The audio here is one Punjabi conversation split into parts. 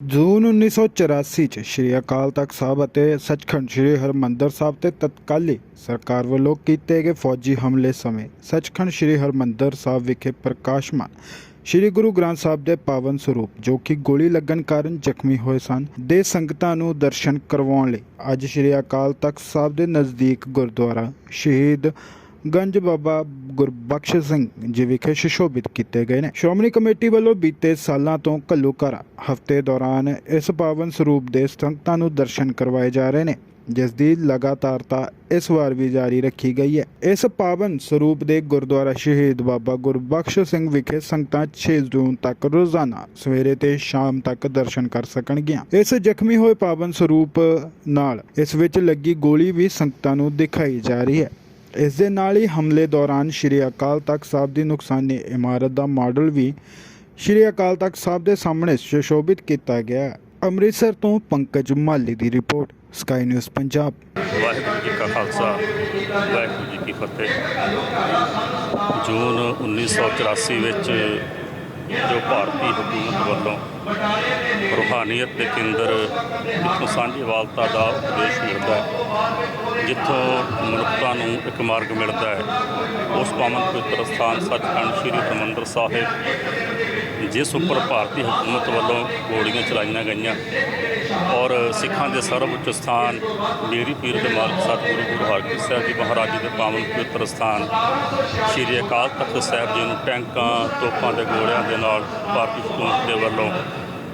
ਜੂਨ 1984 ਚ ਸ਼੍ਰੀ ਅਕਾਲ ਤਖਤ ਸਾਹਿਬ ਅਤੇ ਸੱਚਖੰਡ ਸ਼੍ਰੀ ਹਰਮੰਦਰ ਸਾਹਿਬ ਤੇ ਤਤਕਾਲੀ ਸਰਕਾਰ ਵੱਲੋਂ ਕੀਤੇ ਗਏ ਫੌਜੀ ਹਮਲੇ ਸਮੇਂ ਸੱਚਖੰਡ ਸ਼੍ਰੀ ਹਰਮੰਦਰ ਸਾਹਿਬ ਵਿਖੇ ਪ੍ਰਕਾਸ਼ਮਾਨ ਸ਼੍ਰੀ ਗੁਰੂ ਗ੍ਰੰਥ ਸਾਹਿਬ ਦੇ ਪਾਵਨ ਸਰੂਪ, ਜੋ ਕਿ ਗੋਲੀ ਲੱਗਣ ਕਾਰਨ ਜ਼ਖਮੀ ਹੋਏ ਸਨ, ਦੇ ਸੰਗਤਾਂ ਨੂੰ ਦਰਸ਼ਨ ਕਰਵਾਉਣ ਲਈ ਅੱਜ ਸ਼੍ਰੀ ਅਕਾਲ ਤਖਤ ਸਾਹਿਬ ਦੇ ਨਜ਼ਦੀਕ ਗੁਰਦੁਆਰਾ ਸ਼ਹੀਦ ਗੰਜ ਬਾਬਾ ਗੁਰਬਖਸ਼ ਸਿੰਘ ਜੀ ਵਿਖੇ ਸੁਸ਼ੋਭਿਤ ਕੀਤੇ ਗਏ ਨੇ। ਸ਼੍ਰੋਮਣੀ ਕਮੇਟੀ ਵੱਲੋਂ ਬੀਤੇ ਸਾਲਾਂ ਤੋਂ ਘੱਲੂਘਾਰਾ ਹਫ਼ਤੇ ਦੌਰਾਨ ਇਸ ਪਾਵਨ ਸਰੂਪ ਦੇ ਸੰਗਤਾਂ ਨੂੰ ਦਰਸ਼ਨ ਕਰਵਾਏ ਜਾ ਰਹੇ ਨੇ, ਜਿਸ ਦੀ ਲਗਾਤਾਰਤਾ ਇਸ ਵਾਰ ਵੀ ਜਾਰੀ ਰੱਖੀ ਗਈ ਹੈ। ਇਸ ਪਾਵਨ ਸਰੂਪ ਦੇ ਗੁਰਦੁਆਰਾ ਸ਼ਹੀਦ ਬਾਬਾ ਗੁਰਬਖਸ਼ ਸਿੰਘ ਵਿਖੇ ਸੰਗਤਾਂ 6 ਜੂਨ ਤੱਕ ਰੋਜ਼ਾਨਾ ਸਵੇਰੇ ਤੇ ਸ਼ਾਮ ਤੱਕ ਦਰਸ਼ਨ ਕਰ ਸਕਣਗੀਆਂ। ਇਸ ਜ਼ਖਮੀ ਹੋਏ ਪਾਵਨ ਸਰੂਪ ਨਾਲ ਇਸ ਵਿੱਚ ਲੱਗੀ ਗੋਲੀ ਵੀ ਸੰਗਤਾਂ ਨੂੰ ਦਿਖਾਈ ਜਾ ਰਹੀ ਹੈ। ਇਸ ਦੇ ਨਾਲ ਹੀ ਹਮਲੇ ਦੌਰਾਨ ਸ਼੍ਰੀ ਅਕਾਲ ਤਖਤ ਸਾਹਿਬ ਦੀ ਨੁਕਸਾਨੀ ਇਮਾਰਤ ਦਾ ਮਾਡਲ ਵੀ ਸ਼੍ਰੀ ਅਕਾਲ ਤਖਤ ਸਾਹਿਬ ਦੇ ਸਾਹਮਣੇ ਸੁਸ਼ੋਭਿਤ ਕੀਤਾ ਗਿਆ ਅੰਮ੍ਰਿਤਸਰ ਤੋਂ ਪੰਕਜ ਮਾਲੀ ਦੀ report Sky News Punjab. Waheguru ji ਕਾ ਖਾਲਸਾ, ਵਾਹਿਗੁਰੂ ਜੀ ਕੀ ਫਤਿਹ। ਜੂਨ 1984 ਵਿੱਚ ਜੋ ਭਾਰਤੀ ਹਕੂਮਤ ਵੱਲੋਂ ਰੂਹਾਨੀਅਤ ਦੇ ਕੇਂਦਰ ਜਿੱਥੋਂ ਸਾਂਝੀਵਾਲਤਾ ਦਾ ਉਪਦੇਸ਼ ਮਿਲਦਾ ਹੈ, ਜਿੱਥੋਂ ਮਨੁੱਖਤਾ ਨੂੰ ਇੱਕ ਮਾਰਗ ਮਿਲਦਾ ਹੈ, ਉਸ ਪਾਵਨ ਪਵਿੱਤਰ ਸਥਾਨ ਸੱਚਖੰਡ ਸ੍ਰੀ ਹਰਿਮੰਦਰ ਸਾਹਿਬ ਜਿਸ ਉੱਪਰ ਭਾਰਤੀ ਹਕੂਮਤ ਵੱਲੋਂ ਗੋਲੀਆਂ ਚਲਾਈਆਂ ਗਈਆਂ ਔਰ ਸਿੱਖਾਂ ਦੇ ਸਰਵਉੱਚ ਸਥਾਨ ਮੇਰੀ ਪੀਰ ਦੇ ਮਾਲਕ ਸਤਿਗੁਰੂ ਗੁਰੂ ਹਰਗੋਬਿੰਦ ਸਾਹਿਬ ਜੀ, ਮਹਾਰਾਜ ਜੀ ਦੇ ਪਾਵਨ ਪਵਿੱਤਰ ਸਥਾਨ, ਸ਼੍ਰੀ ਅਕਾਲ ਤਖਤ ਸਾਹਿਬ ਜੀ ਨੂੰ ਟੈਂਕਾਂ, ਤੋਪਾਂ ਦੇ ਗੋਲਿਆਂ ਦੇ ਨਾਲ ਭਾਰਤੀ ਹਕੂਮਤ ਦੇ ਵੱਲੋਂ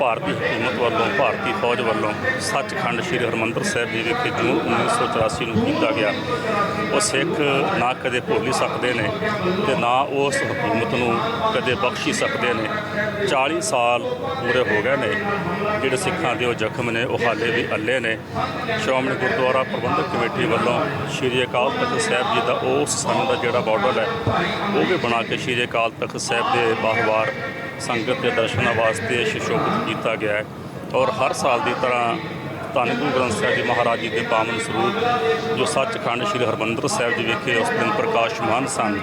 ਭਾਰਤੀ ਹਕੂਮਤ ਵੱਲੋਂ ਭਾਰਤੀ ਫੌਜ ਵੱਲੋਂ ਸੱਚਖੰਡ ਸ੍ਰੀ ਹਰਿਮੰਦਰ ਸਾਹਿਬ ਜੀ ਵਿਖੇ ਜੂਨ 1984 ਨੂੰ ਕੀਤਾ ਗਿਆ। ਉਹ ਸਿੱਖ ਨਾ ਕਦੇ ਭੁੱਲ ਸਕਦੇ ਨੇ ਤੇ ਨਾ ਉਸ ਹਕੂਮਤ ਨੂੰ ਕਦੇ ਬਖਸ਼ੀ ਸਕਦੇ ਨੇ। 40 ਸਾਲ ਪੂਰੇ ਹੋ ਗਏ ਨੇ। ਜਿਹੜੇ ਸਿੱਖਾਂ ਦੇ ਉਹ ਜ਼ਖਮ ਨੇ, ਉਹ ਹਾਲੇ ਵੀ ਅੱਲੇ ਨੇ। ਸ਼੍ਰੋਮਣੀ ਗੁਰਦੁਆਰਾ ਪ੍ਰਬੰਧਕ ਕਮੇਟੀ ਵੱਲੋਂ ਸ੍ਰੀ ਅਕਾਲ ਤਖਤ ਸਾਹਿਬ ਜੀ ਦਾ ਉਸ ਸਮੇਂ ਦਾ ਜਿਹੜਾ ਮਾਡਲ ਹੈ, ਉਹ ਵੀ ਬਣਾ ਕੇ ਸ੍ਰੀ ਅਕਾਲ ਤਖਤ ਸਾਹਿਬ ਦੇ ਬਾਹਵਾਰ ਸੰਗਤ ਦੇ ਦਰਸ਼ਨਾਂ ਵਾਸਤੇ ਸੁਸ਼ੋਭਿਤ ਕੀਤਾ ਗਿਆ ਹੈ ਔਰ ਹਰ ਸਾਲ ਦੀ ਤਰ੍ਹਾਂ ਧੰਨ ਗੁਰੂ ਗ੍ਰੰਥ ਸਾਹਿਬ ਜੀ ਮਹਾਰਾਜ ਜੀ ਦੇ ਪਾਵਨ ਸਰੂਪ, ਜੋ ਸੱਚਖੰਡ ਸ੍ਰੀ ਹਰਿਮੰਦਰ ਸਾਹਿਬ ਜੀ ਵਿਖੇ ਉਸ ਦਿਨ ਪ੍ਰਕਾਸ਼ਮਾਨ ਸਨ।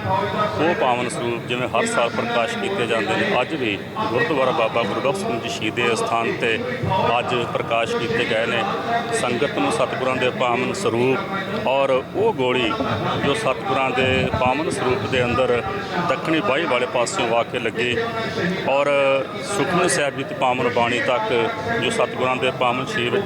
ਉਹ ਪਾਵਨ ਸਰੂਪ ਜਿਵੇਂ ਹਰ ਸਾਲ ਪ੍ਰਕਾਸ਼ ਕੀਤੇ ਜਾਂਦੇ ਨੇ, ਅੱਜ ਵੀ ਗੁਰਦੁਆਰਾ ਬਾਬਾ ਗੁਰਬਖਸ਼ ਸਿੰਘ ਜੀ ਸ਼ਹੀਦੇ ਸਥਾਨ ਤੇ ਅੱਜ ਪ੍ਰਕਾਸ਼ ਕੀਤੇ ਗਏ ਨੇ। ਸੰਗਤ ਨੂੰ ਸਤਿਗੁਰਾਂ ਦੇ ਪਾਵਨ ਸਰੂਪ ਔਰ ਉਹ ਗੋਲੀ ਜੋ ਸਤਿਗੁਰਾਂ ਦੇ ਪਾਵਨ ਸਰੂਪ ਦੇ ਅੰਦਰ ਦੱਖਣੀ ਬਾਈ ਵਾਲੇ ਪਾਸਿਓਂ ਆ ਕੇ ਲੱਗੀ ਔਰ ਸੁਖਮਨੀ ਸਾਹਿਬ ਜੀ ਦੀ ਪਾਵਨ ਬਾਣੀ ਤੱਕ ਜੋ ਸਤਿਗੁਰਾਂ ਦੇ ਪਾਵਨ ਸ਼ਰੀਰ ਵਿੱਚ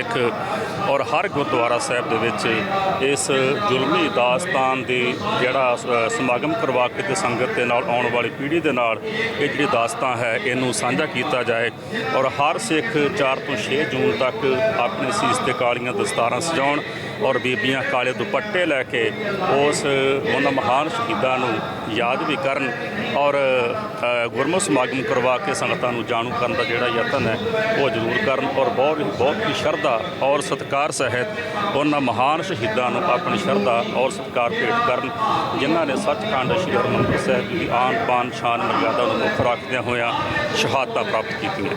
ਸਿੱਖ ਔਰ ਹਰ ਗੁਰਦੁਆਰਾ ਸਾਹਿਬ ਦੇ ਵਿੱਚ ਇਸ ਜ਼ੁਲਮੀ ਦਾਸਤਾਨ ਦੀ ਜਿਹੜਾ ਸਮਾਗਮ ਕਰਵਾ ਕੇ ਤੇ ਸੰਗਤ ਦੇ ਨਾਲ ਆਉਣ ਵਾਲੀ ਪੀੜ੍ਹੀ ਦੇ ਨਾਲ ਇਹ ਜਿਹੜੀ ਦਾਸਤਾਨ ਹੈ, ਇਹਨੂੰ ਸਾਂਝਾ ਕੀਤਾ ਜਾਏ ਔਰ ਹਰ ਸਿੱਖ 4 ਤੋਂ 6 ਜੂਨ ਤੱਕ ਆਪਣੇ ਸੀਸ ਤੇ ਕਾਲੀਆਂ ਦਸਤਾਰਾਂ ਸਜਾਉਣ ਔਰ ਬੀਬੀਆਂ ਕਾਲੇ ਦੁਪੱਟੇ ਲੈ ਕੇ ਉਸ ਉਹਨਾਂ ਮਹਾਨ ਸ਼ਹੀਦਾਂ ਨੂੰ ਯਾਦ ਵੀ ਕਰਨ ਔਰ ਅ, ਗੁਰਮਤਿ ਸਮਾਗਮ ਕਰਵਾ ਕੇ ਸੰਗਤਾਂ ਨੂੰ ਜਾਣੂ ਕਰਨ ਦਾ ਜਿਹੜਾ ਯਤਨ ਹੈ ਉਹ ਜ਼ਰੂਰ ਕਰਨ ਔਰ ਬਹੁਤ ਬਹੁਤ ਹੀ ਸ਼ਰਧਾ ਔਰ ਸਤਿਕਾਰ ਸਹਿਤ ਉਹਨਾਂ ਮਹਾਨ ਸ਼ਹੀਦਾਂ ਨੂੰ ਆਪਣੀ ਸ਼ਰਧਾ ਔਰ ਸਤਿਕਾਰ ਭੇਟ ਕਰਨ ਜਿਨ੍ਹਾਂ ਨੇ ਸੱਚਖੰਡ ਸ੍ਰੀ ਹਰਿਮੰਦਰ ਸਾਹਿਬ ਜੀ ਦੀ ਆਨ ਪਾਨ ਸ਼ਾਨ ਮਰਿਆਦਾ ਨੂੰ ਮੁੱਖ ਰੱਖਦਿਆਂ ਹੋਇਆਂ ਸ਼ਹਾਦਤਾਂ ਪ੍ਰਾਪਤ ਕੀਤੀਆਂ।